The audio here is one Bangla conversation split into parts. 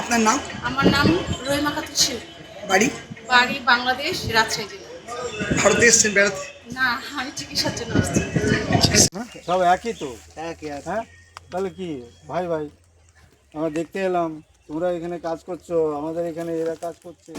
আপনার নাম? আমার নাম রহিমা খাতুন শেখ বাড়ি? বাড়ি বাংলাদেশ রাজশাহী জেলা। ভারতে এসছেন বেড়াতে? না আমি চিকিৎসার জন্য আসছি। সব একই তো? একই হ্যাঁ? তাহলে কি? ভাই ভাই আমরা দেখতে এলাম। তোমরা এখানে কাজ করছ আমাদের এখানে এরা কাজ করছে।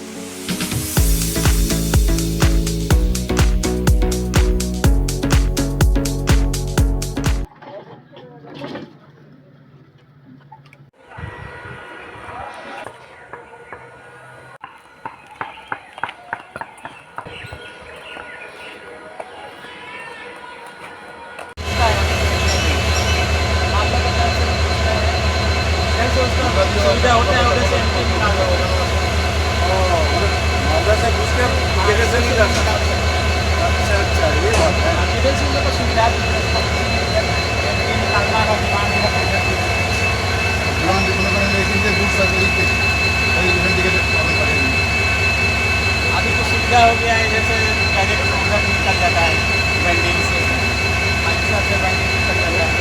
हो गया है जैसे डायरेक्ट उधर निकल जाता है बैंडिंग से अच्छा से वेंडिंग निकल जाता है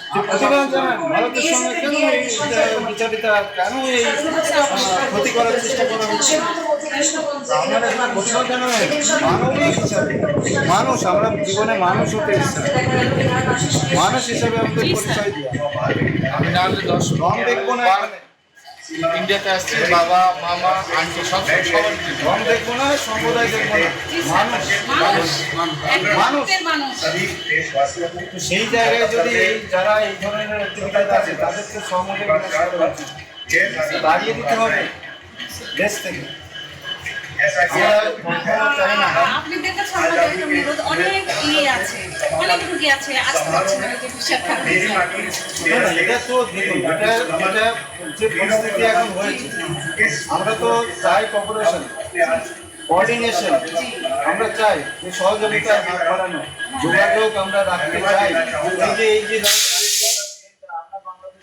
ভারতের সঙ্গে কেন এই বিচারিতা কেন এই ক্ষতি করার চেষ্টা করা হচ্ছে? আমরা এখানে মানবিক হিসাবে মানুষ আমরা জীবনে মানুষ হতে মানুষ হিসাবে আমাদের পরিচয় দেওয়া আমি না হলে দশ রং দেখব না। ইন্ডিয়াতে আসছে বাবা মামা আন্টি সব রং দেখব না সম্প্রদায় দেখব না। মানুষ। তো সেই জায়গায় যদি এই যারা এই ধরনের অ্যাক্টিভিটিতে আছে তাদেরকে সমাজে দাঁড়িয়ে দিতে হবে। দেশ থেকে। ইয়ে এটা তো এটা যে পরিস্থিতি এখন আমরা তো চাই কপারেশন কোঅর্ডিনেশন আমরা চাই সহযোগিতা যোগাযোগ আমরা রাখতে চাই। যে, এই যে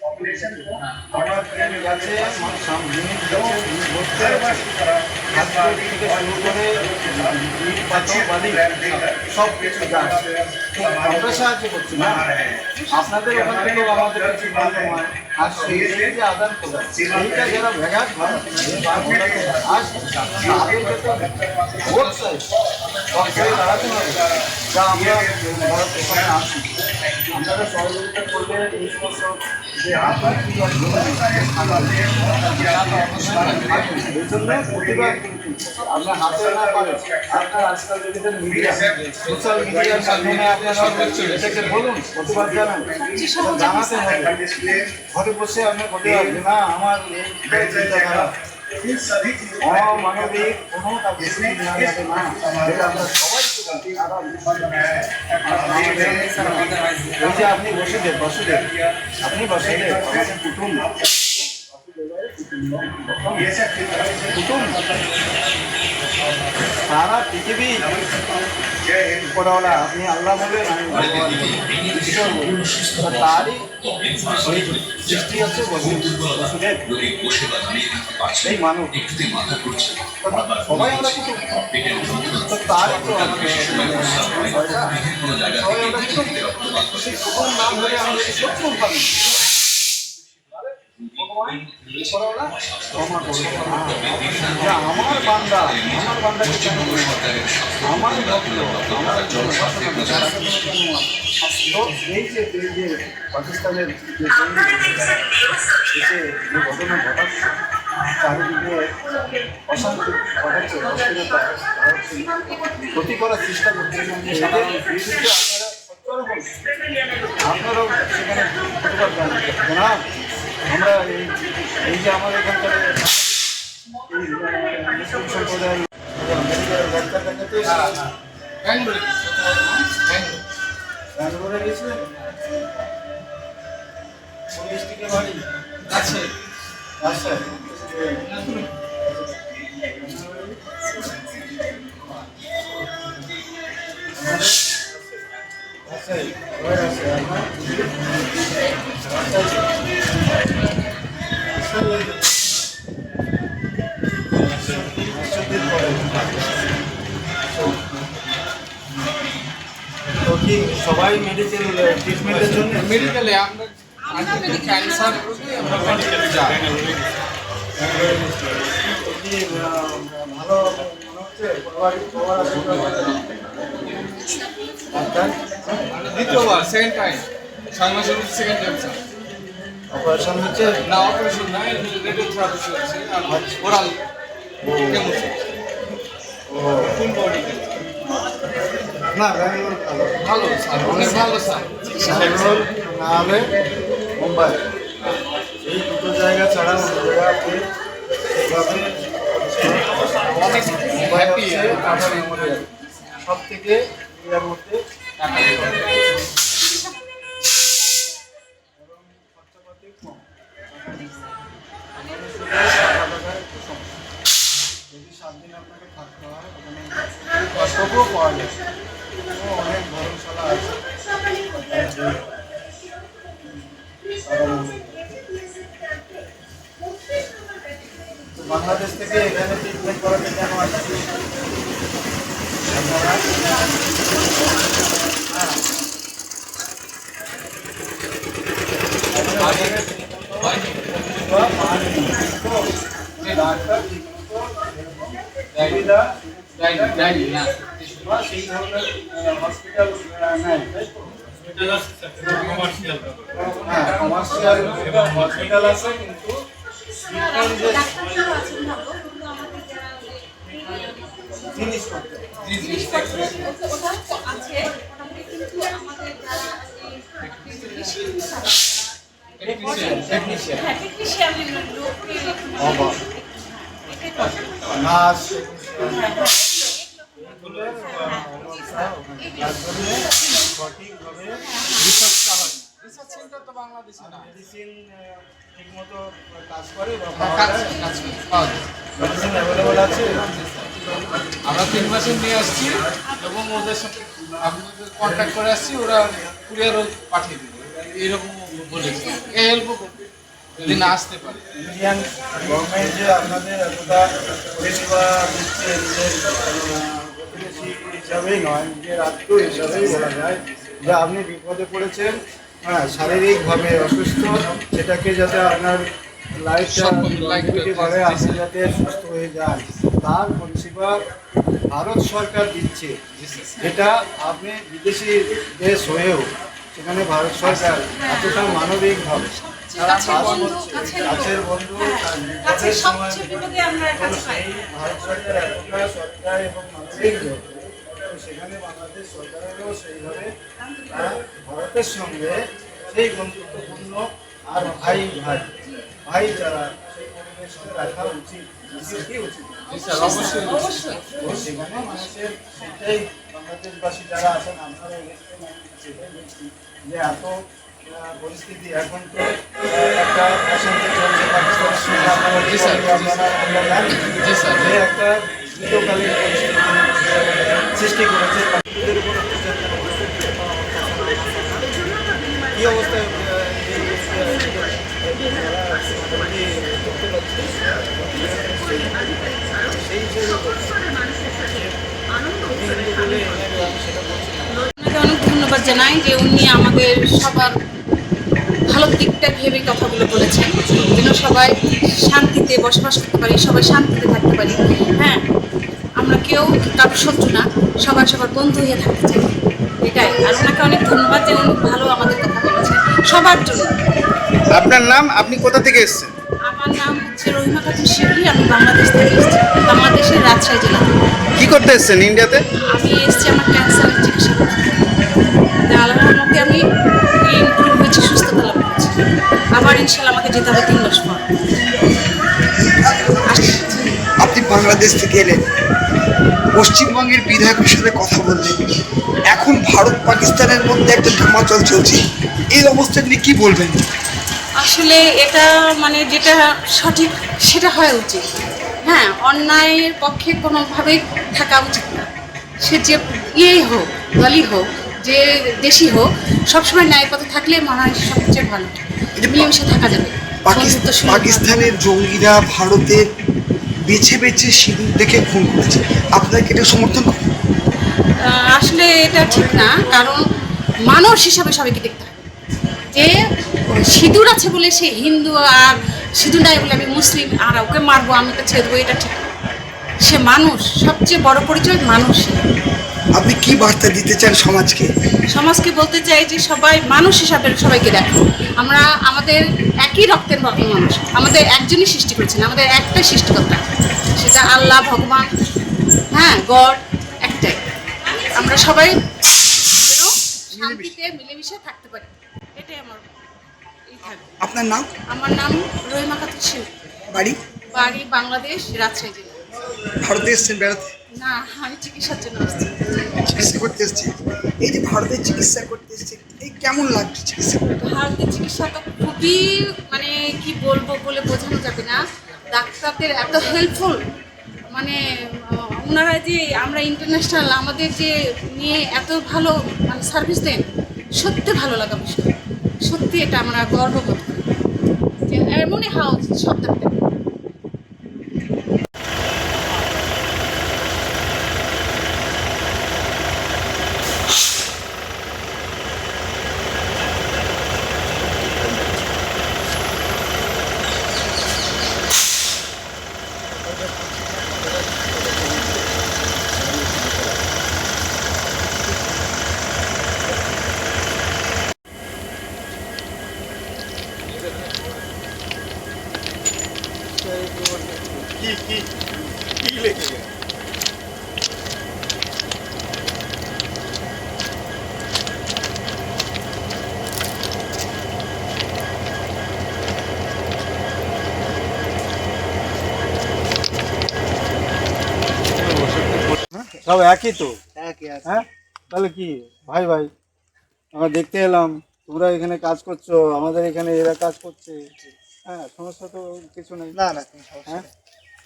আমার ট্রেন গেছে আমার সামনে গেছে ভর্তি হাসপাতাল থেকে শুরু করে ইট পাথর বালি সব কিছু যাচ্ছে আমরা সাহায্য করছি না? আপনাদের ওখান থেকেও আমাদের কাছে হয়। আর সেই যে আদান প্রদান এইটা যারা ভেগাট হয় বা ভোটাকে আসছে তাদেরকে তো ভোট চাই সব ছেড়ে দাঁড়াতে হবে যা আমরা ভারত ওখানে আসি আপনারা সহযোগিতা করলে যে আপনার জন্য প্রতিবাদ কিন্তু আপনার হাতে না পারে আপনার আজকাল যেটা মিডিয়া সোশ্যাল মিডিয়ার মাধ্যমে আপনারা এটাকে বলুন, প্রতিবাদ জানান। জানাতে হবে। ঘরে বসে আপনি প্রতিবাদ না, আমার এই চিন্তাধারা অমানবিক, কোনো কাজ না। এটা আমরা আপনি বসে দেন আপনি বসে আমাদের কুটুম। কুটুম। সারা পৃথিবী উপরওয়ালা, আপনি আল্লাহ বলেন আমি ঈশ্বর। তারই সৃষ্টি হচ্ছে বসু বসুদেব এই মানব তো সবাই আমরা কুটুম তো তার তো আমাদের সবাই আমরা সেই কুটুম নাম ধরে যদি শত্রু ভাবি ভগবান ক্ষমা করবে যে আমার বান্দা আমার বান্দাকে কেন? আমার এই যে যে পাকিস্তানের যে ঘটনা ঘটাচ্ছে চারিদিকে অশান্তি ঘটাচ্ছে ক্ষতি করার চেষ্টা করছে আপনারা সচ্ছল হন আপনারাও সেখানে আমরা এই যে আমাদের এখানকার সম্প্রদায়। ব্যাঙ্গালোরে গেছিলেন কোন ডিস্ট্রিক্টে বাড়ি আছে আচ্ছা আচ্ছা ওই কি সবাই মেডিকেল ট্রিটমেন্টের জন্য? মেডিকেলে আমরা ক্যান্সার রোগে আমরা মেডিকেলে যাই। ভালো মনে হচ্ছে দ্বিতীয়বার সেকেন্ড টাইম ছয় মাসের সেকেন্ড টাইম স্যার অপারেশন হচ্ছে? না অপারেশন নয় রেডিওথেরাপি চলছে আর ওরাল কেমন ও। ফুল বডি না ভালো। ভালো স্যার অনেক ভালো স্যার। না হলে মুম্বাই। এই দুটো জায়গা ছাড়া জায়গাতে অনেক হ্যাপি সব থেকে মধ্যে বাংলাদেশ থেকে এখানে ট্রিটমেন্ট করাতে কেন আসছে হ্যাঁ ডাক্তার ঠিকমতো সুবিধা বা সেই ধরনের হসপিটাল নেয় তাই তো? হ্যাঁ কমার্শিয়াল হসপিটাল আছে কিন্তু রিসার্চ সেন্টার তো বাংলাদেশে না। মেডিসিন ঠিকমতো কাজ করে হ্যাঁ, আছে? আমরা তিন মাসে নিয়ে আসছি এবং ওদের সাথে আপনাদের কন্ট্যাক্ট করে আসছি ওরা কুরিয়ারও পাঠিয়ে দেবে। এরকম বলেছে এই করবে যদি না আসতে পারে। ইন্ডিয়ান গভর্নমেন্ট যে আপনাদের এতটা পরিষেবা দিচ্ছে হিসাবেই নয় নিজের আত্মীয় হিসাবেই বলা যায়। যে আপনি বিপদে পড়েছেন হ্যাঁ শারীরিকভাবে অসুস্থ সেটাকে যাতে আপনার লাইফটা life-টা আপনি যাতে সুস্থ হয়ে যান। তার পরিষেবা ভারত সরকার দিচ্ছে যেটা আপনি বিদেশি দেশ হয়েও সেখানে ভারত সরকার এতটা মানবিকভাবে কাছের বন্ধু। কাছের ভারত সরকার এতটা সরকার এবং মানবিক সেখানে বাংলাদেশ সরকারেরও সেইভাবে তারা ভারতের সঙ্গে সেই বন্ধুত্বপূর্ণ আর ভাই ভাই ভাই যারা সেই পরিবেশকে রাখা উচিত মানুষের সেটাই বাংলাদেশবাসী যারা আছেন আপনারা যে এত পরিস্থিতি এখন তো একটা অশান্তি চলছে পাকিস্তানের সঙ্গে। আপনারা একটা পরিস্থিতি সৃষ্টি করেছে। পাকিস্তানের অনেক ধন্যবাদ জানাই যে উনি আমাদের সবার ভালো দিকটা ভেবে কথাগুলো বলেছেন, যেন সবাই শান্তিতে বসবাস করতে পারি, সবাই শান্তিতে থাকতে পারি। হ্যাঁ আমরা কেউ কারোর শত্রু না, সবাই সবার বন্ধু হয়ে থাকতে চাই। এটাই। আর ওনাকে অনেক ধন্যবাদ যে ভালো আমাদের সবার জন্য। আপনার নাম? আপনি কোথা থেকে এসেছেন? আমার নাম হচ্ছে রহিমা খাতুন শিউলি আমি বাংলাদেশ থেকে এসেছি। বাংলাদেশের রাজশাহী জেলা কি করতে এসেছেন ইন্ডিয়াতে? আমি এসেছি আমার ক্যান্সারের চিকিৎসা করতে। আল্লাহর মধ্যে আমি ইমপ্রুভ হয়েছি সুস্থতা লাভ করেছি আবার ইনশাল্লাহ আমাকে যেতে হবে তিন মাস পর। আপনি বাংলাদেশ থেকে এলেন। পশ্চিমবঙ্গের বিধায়কের সাথে কথা বললেন এখন ভারত পাকিস্তানের মধ্যে একটা ধামাচল চলছে। এই অবস্থা নিয়ে কি বলবেন? আসলে এটা মানে যেটা সঠিক সেটা হওয়া উচিত। হ্যাঁ অন্যায়ের পক্ষে কোনোভাবেই থাকা উচিত না। সে যে ইয়েই হোক দলই হোক যে দেশই হোক সবসময় ন্যায় পথে থাকলে মনে হয় সবচেয়ে ভালো। মিলেমিশে থাকা যাবে। পাকিস্তান পাকিস্তানের জঙ্গিরা ভারতের বেছে বেছে সিঁদুর দেখে খুন করেছে। আপনার কি এটা সমর্থন? আসলে এটা ঠিক না, কারণ মানুষ হিসাবে সবাইকে দেখতে হবে যে সিঁদুর আছে বলে সে হিন্দু আর সিঁদুর নাই বলে আমি মুসলিম, আর ওকে মারবো, আমি তো ছেড়ে দেবো, এটা ঠিক সে মানুষ, সবচেয়ে বড় পরিচয় মানুষ আপনি কি বার্তা দিতে চান সমাজকে? সমাজকে বলতে চাই যে সবাই মানুষ হিসাবে সবাইকে দেখো। আমরা আমাদের একই রক্তের বাকি মানুষ। আমাদের একজনই সৃষ্টি করেছেন আমাদের একটাই সৃষ্টিকর্তা। সেটা আল্লাহ ভগবান হ্যাঁ গড একটাই। আমরা সবাই শান্তিতে মিলেমিশে থাকতে পারি। এটাই আমার আপনার নাম? আমার নাম রহিমা খাতুন সিং। বাড়ি? বাড়ি বাংলাদেশ রাজশাহী জেলা। ভারতে এসেছেন বেড়াতে? না আমি চিকিৎসার জন্য আসছি। চিকিৎসা করতে এসেছি। এই যে ভারতে চিকিৎসা করতে এসেছি এই কেমন লাগছে চিকিৎসা তো খুবই মানে কি বলব বলে বোঝানো যাবে না। ডাক্তারদের এত হেল্পফুল মানে ওনারা যে আমরা ইন্টারন্যাশনাল আমাদের যে নিয়ে এত ভালো মানে সার্ভিস দেন সত্যি ভালো লাগা বিষয়। সত্যি এটা আমরা গর্ববোধ করি। এমনই হওয়া উচিত সব ডাক্তার সব একই তো? হ্যাঁ? তাহলে কি? ভাই ভাই আমরা দেখতে এলাম তোমরা এখানে কাজ করছ আমাদের এখানে এরা কাজ করছে। হ্যাঁ সমস্যা তো কিছু নেই। না না হ্যাঁ?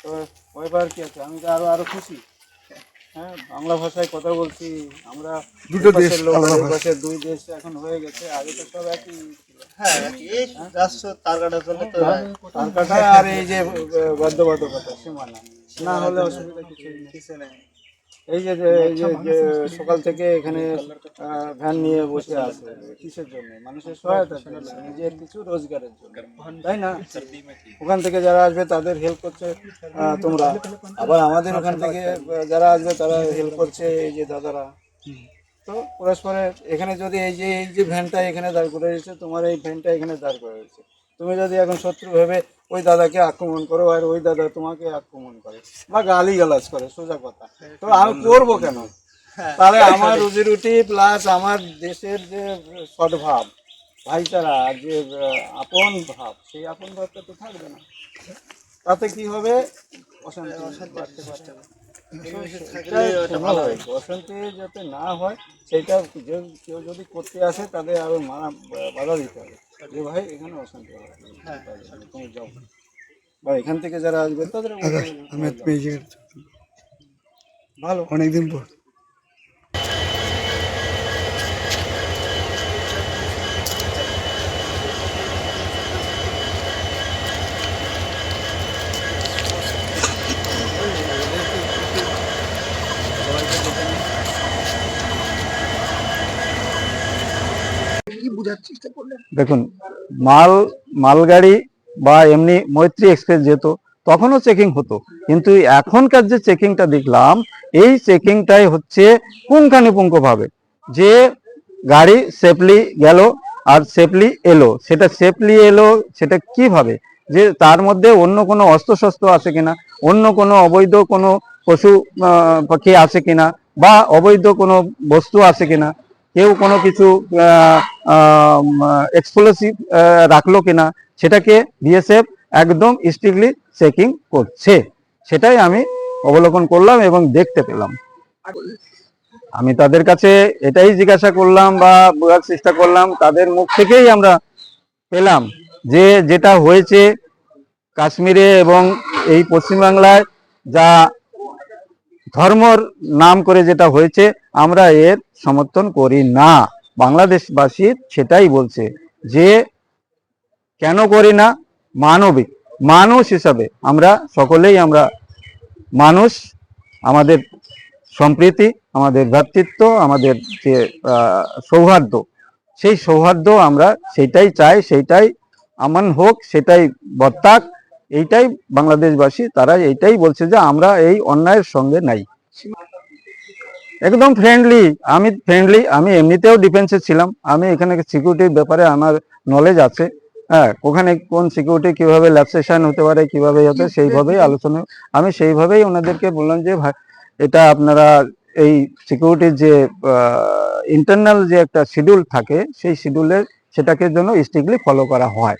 তো ওই বার কি আছে? আমি তো আরও আরও খুশি। হ্যাঁ বাংলা ভাষায় কথা বলছি। আমরা দুটো দেশের লোক, ওই দুই দেশ এখন হয়ে গেছে আগে তো সব একই। হ্যাঁ এই রাষ্ট্র তার কাটার জন্য তো তার কাটা আর এই যে বাধ্যবাধকতা সীমানা। না হলে অসুবিধা কিছু নেই। কিছু নেই। এই যে যে সকাল থেকে এখানে ভ্যান নিয়ে বসে আছে, কিসের জন্য? মানুষের সহায়তার জন্য, নিজের কিছু রোজগারের জন্য। তাই না? ওখান থেকে যারা আসবে, তাদের হেল্প করছে তোমরা। আবার আমাদের ওখান থেকে যারা আসবে, তারা হেল্প করছে, এই যে দাদারা। তো পরস্পরের, এখানে যদি এই যে এই যে ভ্যানটা এখানে দাঁড় করে রয়েছে তোমার এই ভ্যানটা এখানে দাঁড় করে রয়েছে তুমি যদি এখন শত্রু ভেবে ওই দাদাকে আক্রমণ করো আর ওই দাদা তোমাকে আক্রমণ করে। বা গালি গালাজ করে সোজা কথা। তো আমি করব কেন? তাহলে আমার রুজি রুটি প্লাস আমার দেশের যে সদ্ভাব ভাইচারা যে আপন ভাব সেই আপন ভাবটা তো থাকবে না। তাতে কি হবে? অশান্তি। অশান্তি যাতে না হয় সেটা কেউ যদি করতে আসে তাদের আরও মারা বাধা দিতে হবে। যে ভাই এখানে অশান্তি হ্যাঁ। তুমি যাও বা এখান থেকে যারা আসবে তাদের ভালো। অনেকদিন পর। দেখুন, মাল, মালগাড়ি বা এমনি মৈত্রী এক্সপ্রেস যেত তখনও চেকিং হতো। কিন্তু এখনকার যে চেকিংটা দেখলাম, এই চেকিংটাই হচ্ছে পুঙ্খানুপুঙ্খভাবে। যে গাড়ি সেফলি গেল আর সেফলি এলো, সেটা সেফলি এলো, সেটা কীভাবে? যে তার মধ্যে অন্য কোনো অস্ত্রশস্ত্র আছে কিনা, অন্য কোনো অবৈধ কোনো পশু পাখি আছে কিনা, বা অবৈধ কোনো বস্তু আছে কিনা কেউ কোনো কিছু এক্সপ্লোসিভ রাখল কিনা, সেটাকে বিএসএফ একদম স্ট্রিক্টলি চেকিং করছে। সেটাই আমি অবলোকন করলাম এবং দেখতে পেলাম। আমি তাদের কাছে এটাই জিজ্ঞাসা করলাম বা বোঝার চেষ্টা করলাম, তাদের মুখ থেকেই আমরা পেলাম যে যেটা হয়েছে কাশ্মীরে এবং এই পশ্চিমবাংলায়, যা ধর্মর নাম করে যেটা হয়েছে, আমরা এর সমর্থন করি না। বাংলাদেশবাসী সেটাই বলছে যে, কেন করি না? মানবিক, মানুষ হিসাবে আমরা সকলেই আমরা মানুষ, আমাদের সম্প্রীতি, আমাদের ভ্রাতৃত্ব, আমাদের যে সৌহার্দ্য, সেই সৌহার্দ্য আমরা সেটাই চাই সেইটাই আমান হোক, সেটাই বর্তাক। এইটাই বাংলাদেশবাসী, তারা এইটাই বলছে যে আমরা এই অন্যায়ের সঙ্গে নাই। একদম ফ্রেন্ডলি আমি ফ্রেন্ডলি আমি এমনিতেও ডিফেন্সে ছিলাম। আমি এখানে সিকিউরিটির ব্যাপারে আমার নলেজ আছে। হ্যাঁ ওখানে কোন সিকিউরিটি কীভাবে ল্যাপসেশন হতে পারে, কীভাবে হতে, সেইভাবেই আলোচনা। আমি সেইভাবেই ওনাদেরকে বললাম যে এটা আপনারা এই সিকিউরিটির যে ইন্টারনাল যে একটা শিডিউল থাকে, সেই শিডিউলের সেটাকে জন্য স্ট্রিক্টলি ফলো করা হয়।